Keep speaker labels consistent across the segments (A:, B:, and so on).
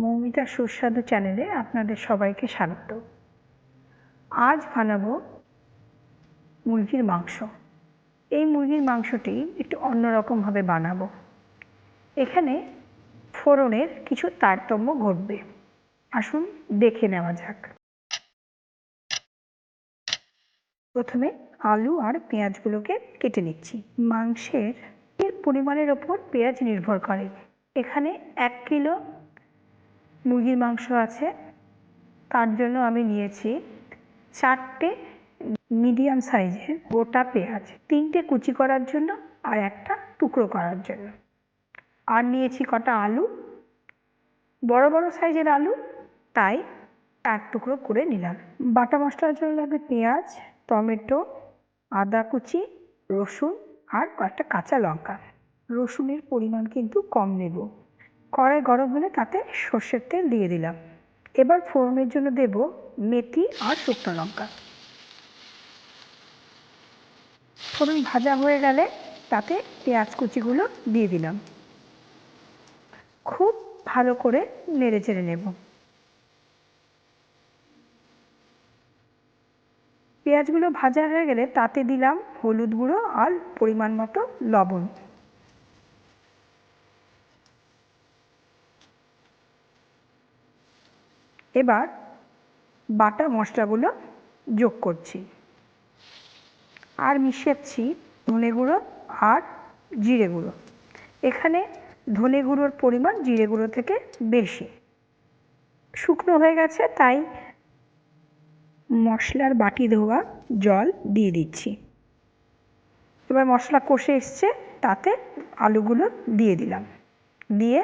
A: মৌমিতার সুস্বাদু চ্যানেলে আপনাদের সবাইকে স্বাগত। আজ বানাবো মুরগির মাংস। এই মুরগির মাংসটি একটু অন্যরকমভাবে বানাবো। এখানে ফোড়নের কিছু তারতম্য ঘটবে। আসুন দেখে নেওয়া যাক। প্রথমে আলু আর পেঁয়াজগুলোকে কেটে নিচ্ছি। মাংসের পরিমাণের ওপর পেঁয়াজ নির্ভর করে। এখানে এক কিলো মুরগির মাংস আছে, তার জন্য আমি নিয়েছি চারটে মিডিয়াম সাইজের গোটা পেঁয়াজ, তিনটে কুচি করার জন্য আর একটা টুকরো করার জন্য। আর নিয়েছি কটা আলু, বড় বড় সাইজের আলু, তাই এক টুকরো করে নিলাম। বাটা মশলার জন্য লাগবে পেঁয়াজ, টমেটো, আদা কুচি, রসুন আর কয়েকটা কাঁচা লঙ্কা। রসুনের পরিমাণ কিন্তু কম নেব। কড়াই গরম হলে তাতে সর্ষের তেল দিয়ে দিলাম। এবার ফোড়নের জন্য দেব মেথি আর শুকনো লঙ্কা। ফোড়ন ভাজা হয়ে গেলে তাতে পেঁয়াজ কুচিগুলো দিয়ে দিলাম। খুব ভালো করে নেড়ে চেড়ে নেব। পেঁয়াজগুলো ভাজা হয়ে গেলে তাতে দিলাম হলুদ গুঁড়ো আর পরিমাণ মতো লবণ। এবার বাটা মশলাগুলো যোগ করছি। আর মিশাচ্ছি ধনে গুঁড়ো আর জিরে গুঁড়ো। এখানে ধনে গুঁড়োর পরিমাণ জিরে গুঁড়ো থেকে বেশি। শুকনো হয়ে গেছে, তাই মশলার বাটি ধোয়া জল দিয়ে দিচ্ছি। এবার মশলা কষে এসছে, তাতে আলুগুলো দিয়ে দিলাম। দিয়ে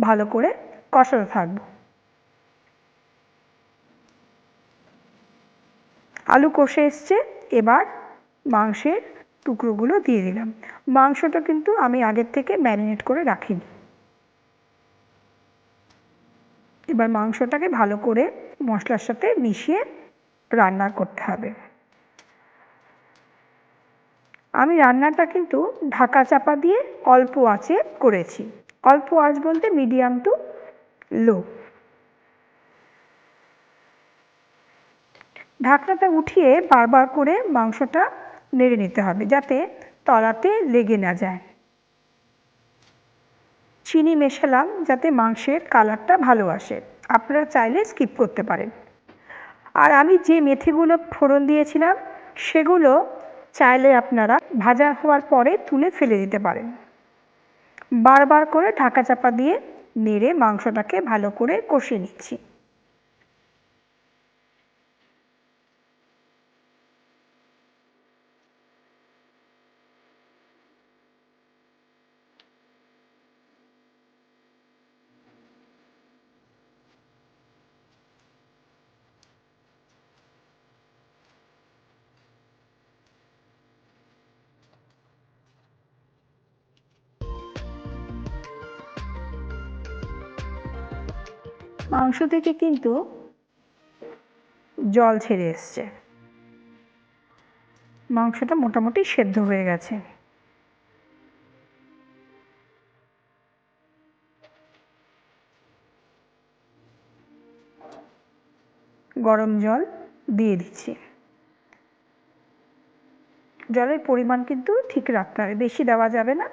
A: ভালো করে কষাতে থাকব। আলু কষে এসছে, এবার মাংসের টুকরোগুলো দিয়ে দিলাম। মাংসটা কিন্তু আমি আগের থেকে ম্যারিনেট করে রাখিনি। এবার মাংসটাকে ভালো করে মশলার সাথে মিশিয়ে রান্না করতে হবে। আমি রান্নাটা কিন্তু ঢাকা চাপা দিয়ে অল্প আঁচে করেছি। অল্প আঁচ বলতে মিডিয়াম টু লো। ঢাকনাটা উঠিয়ে বারবার করে মাংসটা নেড়ে নিতে হবে যাতে তলাতে লেগে না যায়। চিনি মেশালাম যাতে মাংসের কালারটা ভালো আসে। আপনারা চাইলে স্কিপ করতে পারেন। আর আমি যে মেথিগুলো ফোড়ন দিয়েছিলাম, সেগুলো চাইলে আপনারা ভাজা হওয়ার পরে তুলে ফেলে দিতে পারেন। বারবার করে ঢাকা চাপা দিয়ে নেড়ে মাংসটাকে ভালো করে কষিয়ে নিচ্ছি। মাংস থেকে কিন্তু জল ছেড়ে এসছে। মাংসটা মোটামুটি সেদ্ধ হয়ে গেছে। গরম জল দিয়ে দিচ্ছি। জলের পরিমাণ কিন্তু ঠিক রাখতে হবে, বেশি দেওয়া যাবে না।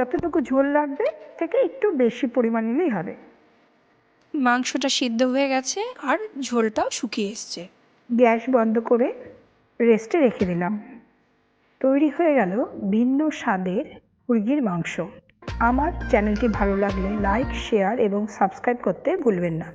A: যতটুকু ঝোল লাগবে থেকে একটু বেশি পরিমাণ নিলেই হবে।
B: মাংসটা সিদ্ধ হয়ে গেছে আর ঝোলটাও শুকিয়ে এসছে।
A: গ্যাস বন্ধ করে রেস্টে রেখে দিলাম। তৈরি হয়ে গেল ভিন্ন স্বাদের মুরগির মাংস। আমার চ্যানেলটি ভালো লাগলে লাইক শেয়ার এবং সাবস্ক্রাইব করতে ভুলবেন না।